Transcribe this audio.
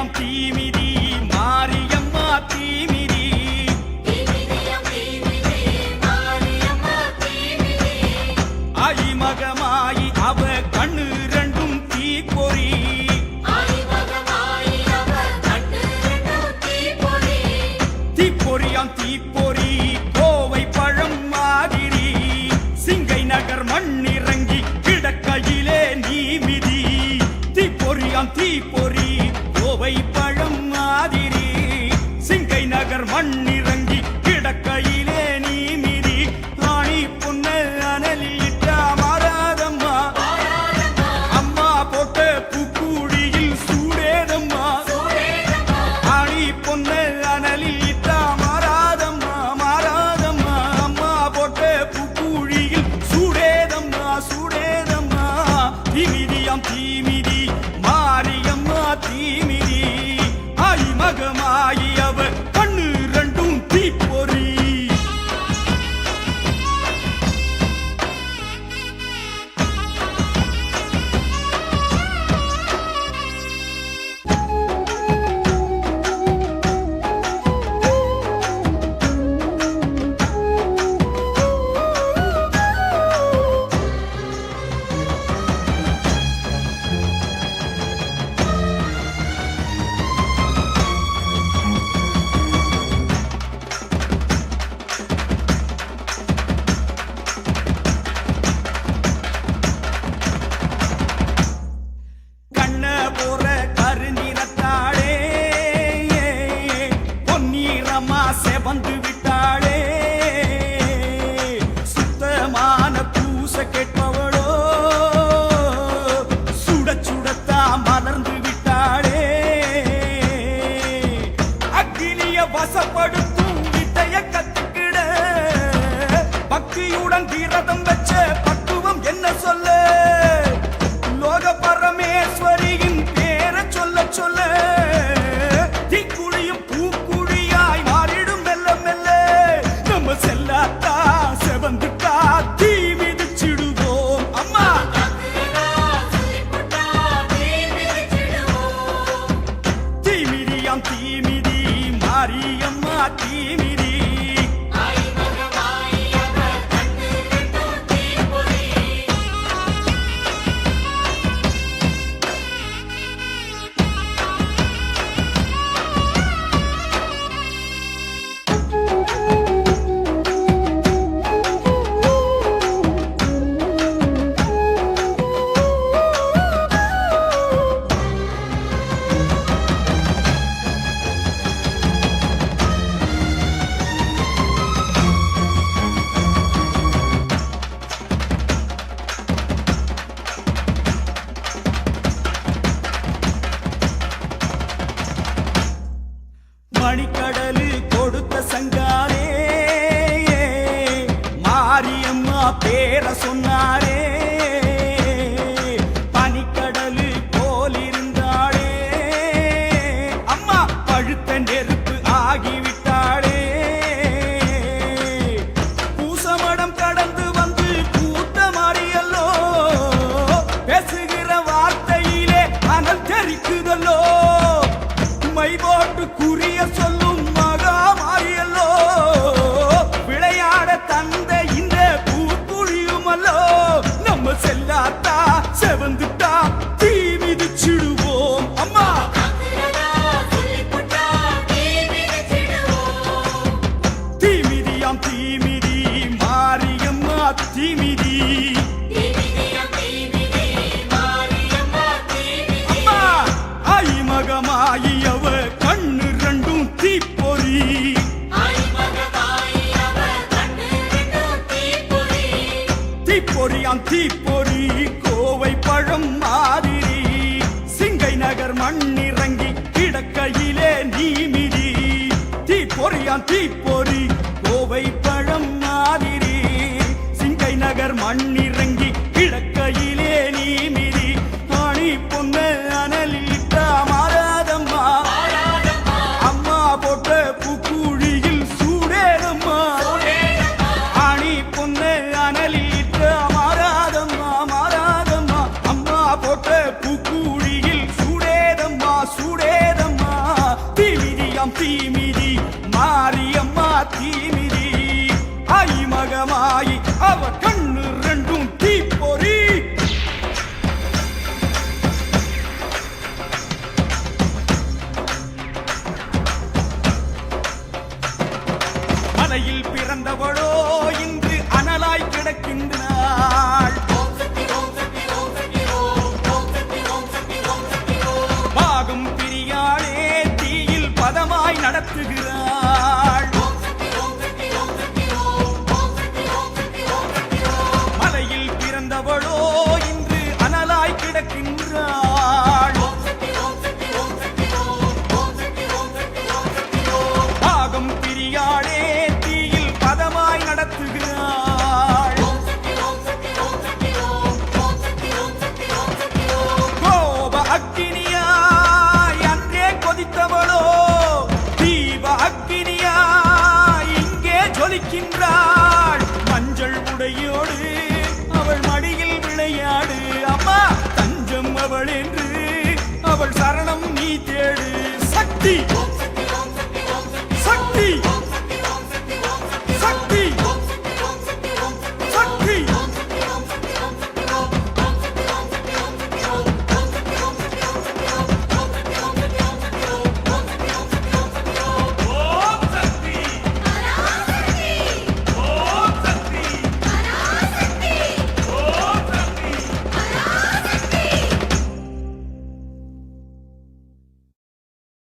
தீமிதியாம் தீமிதி மாரியம்மா தீமிதி. ஐமகமாயி அவ கண்ணு ரெண்டும் தீப்பொறி. தீப்பொறியாம் தீப்பொறி கோவை பழம் மாதிரி சிங்கை நகர் மண்ணி பேர சொன்னாரே. தீப்பொறி கோவை பழம் மாதிரி. சிங்கை நகர் மண்ணிறங்கி கிழக்கையிலே நீ மிதி. ஆணி பொங்கல் அனலிட்டா மாறாதம்மா. அம்மா போட்ட புக்குழியில் சூடேதம்மா ஆணி பொங்கல் அனலிட்டா மாறாதம்மா மாறாதம்மா. அம்மா போட்ட புக்குழி தாயி அவ கண் நிற்கின்றாள். மஞ்சள் உடையோடு அவள் மடியில் விளையாடு. அம்மா தஞ்சம் அவள் என்று அவள் சரணம் நீ தேடு. சக்தி